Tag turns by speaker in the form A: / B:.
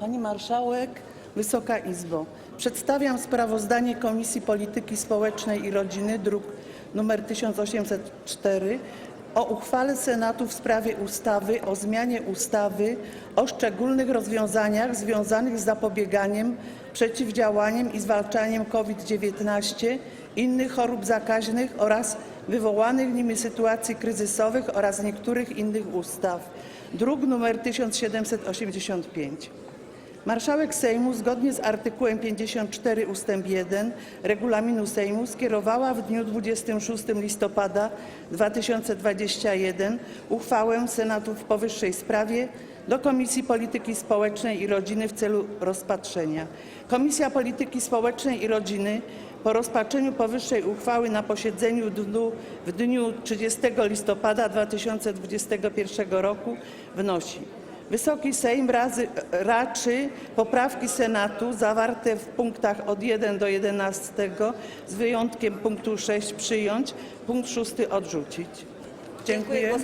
A: Pani Marszałek, Wysoka Izbo. Przedstawiam sprawozdanie Komisji Polityki Społecznej i Rodziny, druk nr 1804, o uchwale Senatu w sprawie ustawy o zmianie ustawy o szczególnych rozwiązaniach związanych z zapobieganiem, przeciwdziałaniem i zwalczaniem COVID-19, innych chorób zakaźnych oraz wywołanych nimi sytuacji kryzysowych oraz niektórych innych ustaw, druk nr 1785. Marszałek Sejmu zgodnie z artykułem 54 ust. 1 Regulaminu Sejmu skierowała w dniu 26 listopada 2021 uchwałę Senatu w powyższej sprawie do Komisji Polityki Społecznej i Rodziny w celu rozpatrzenia. Komisja Polityki Społecznej i Rodziny po rozpatrzeniu powyższej uchwały na posiedzeniu w dniu- w dniu 30 listopada 2021 roku wnosi Wysoki Sejm razy, raczy poprawki Senatu zawarte w punktach od 1 do 11 z wyjątkiem punktu 6 przyjąć, punkt 6 odrzucić. Dziękuję.